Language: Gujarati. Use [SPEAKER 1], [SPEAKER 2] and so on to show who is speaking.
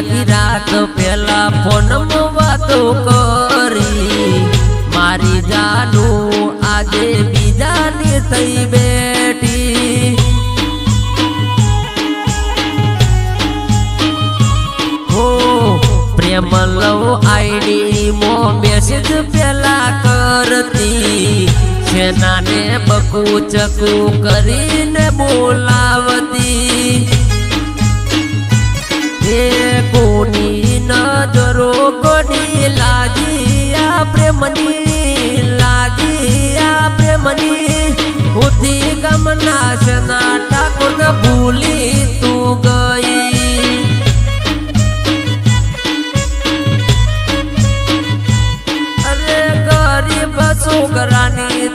[SPEAKER 1] આખી રાત પેલા ફોન વાતો કરી. મારી જાનું આજે બીજાની થઈ બેઠી. હો, પ્રેમ લવ આઈડી મો મેસેજ પેલા કરતી. સેનાને બકુ ચકુ કરીને બોલાવ કોની લાગી આ પ્રેમની, લાગી આ પ્રેમની. બુદ્ધિ ગમના સેના ઠાકોર ભૂલી તું ગઈ. અરે ગરીબ છોકરાની